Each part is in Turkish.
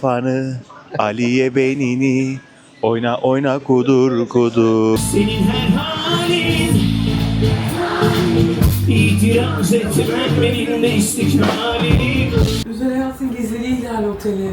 kafanı, Aliye beynini, oyna oyna kudur kudur. Senin her halin İtiraz etmem benim de istiklalini Özel Hayatın Gizliliği İhlal Oteli.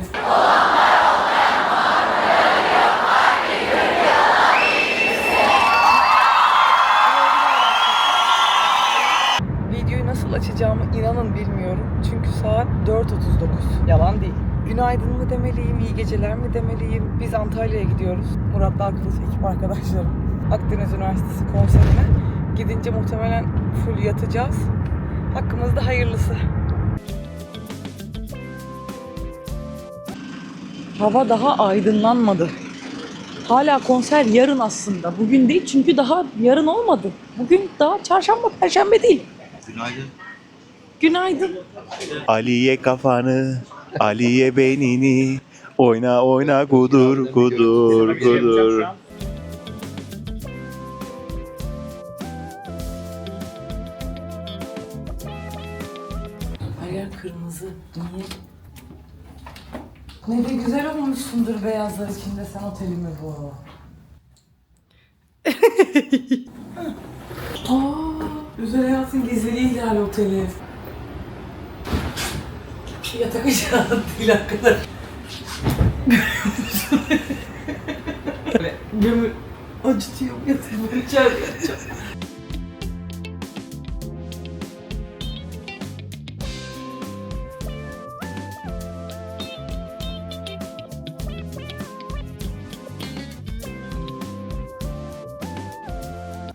Günaydın mı demeliyim, iyi geceler mi demeliyim? Biz Antalya'ya gidiyoruz. Murat Dalkılıç ekip arkadaşlarım. Akdeniz Üniversitesi konserine. Gidince muhtemelen full yatacağız. Hakkımızda hayırlısı. Hava daha aydınlanmadı. Hala konser yarın aslında. Bugün değil çünkü daha yarın olmadı. Bugün daha çarşamba, perşembe değil. Günaydın. Günaydın. Aliye kafanı, Aliye beynini, oyna oyna kudur kudur kudur. Her yer kırmızı. Niye? Ne de güzel olmuşsundur beyazlar içinde sen otelimi bu. Aa, Özel Hayatın Gizliliği İhlal Oteli. Yatak aşağı değil arkadaş. Gömül acıtıyor yatağımı içeride yatacağım.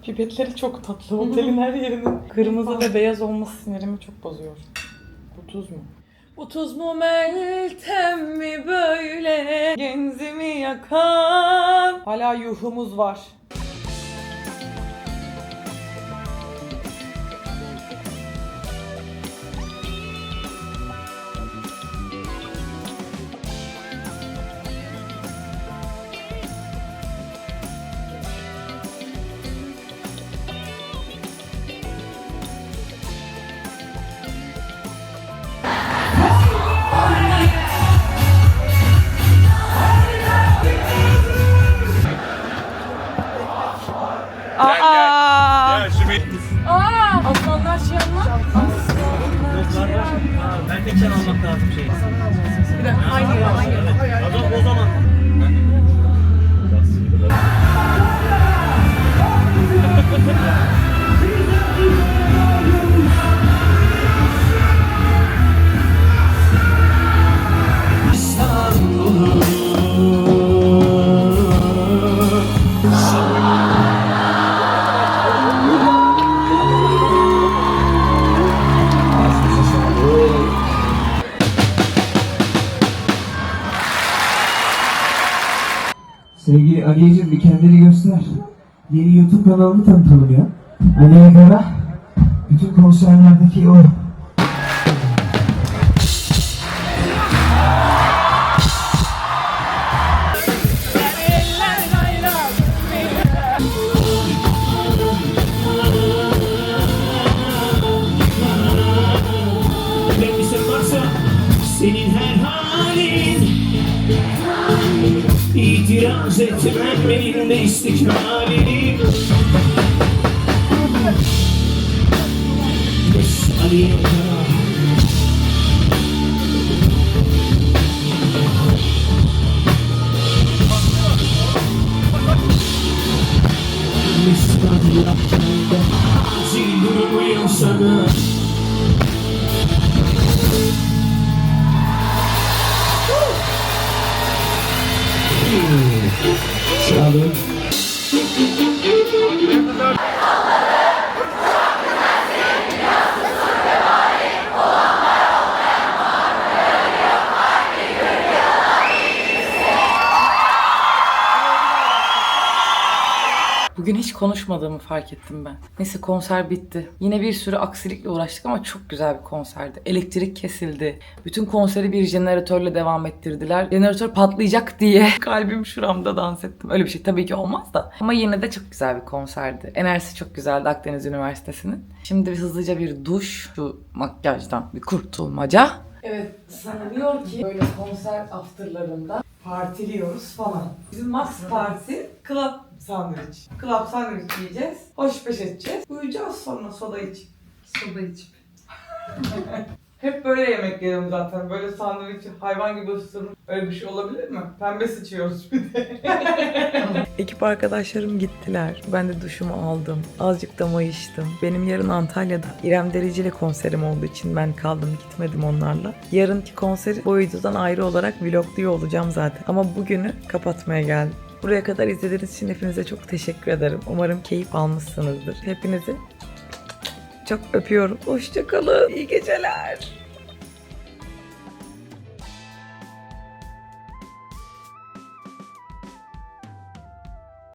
Pipetleri çok tatlı. Otelin her yerinin kırmızı ve beyaz olması sinirimi çok bozuyor. Bu tuz mu? Bu tuz mu Meltem mi böyle genzimi yakan? Hala yuhumuz var. Can almak lazım şey Bir dakika aynı yere aynı yere. Adam o zaman Sevgili Aliyeciğim bir kendini göster. Yeni YouTube kanalını tanıtalım ya. Aliye Kara, bütün konserlerdeki o İtiraz etmem benim de Amen. Bugün hiç konuşmadığımı fark ettim ben. Neyse konser bitti. Yine bir sürü aksilikle uğraştık ama çok güzel bir konserdi. Elektrik kesildi. Bütün konseri bir jeneratörle devam ettirdiler. Jeneratör patlayacak diye kalbim şuramda dans ettim. Öyle bir şey tabii ki olmaz da. Ama yine de çok güzel bir konserdi. Enerjisi çok güzeldi Akdeniz Üniversitesi'nin. Şimdi hızlıca bir duş, şu makyajdan bir kurtulmaca. Evet, sanılıyor ki böyle konser afterlarında partiliyoruz falan. Bizim Max Party club sandviç. Club sandviç yiyeceğiz, hoş beş edeceğiz. Uyuyacağız sonra soda içip. Soda içip. Hep böyle yemek yiyorum zaten. Böyle sandviç hayvan gibi ısırmak. Öyle bir şey olabilir mi? Pembe sıçıyoruz bir de. Ekip arkadaşlarım gittiler. Ben de duşumu aldım. Azıcık da mayıştım. Benim yarın Antalya'da İrem Derici ile konserim olduğu için ben kaldım gitmedim onlarla. Yarınki konseri bu videodan ayrı olarak vlogluyor olacağım zaten. Ama bugünü kapatmaya geldim. Buraya kadar izlediğiniz için hepinize çok teşekkür ederim. Umarım keyif almışsınızdır. Hepinizi çok öpüyorum. Hoşçakalın. İyi geceler.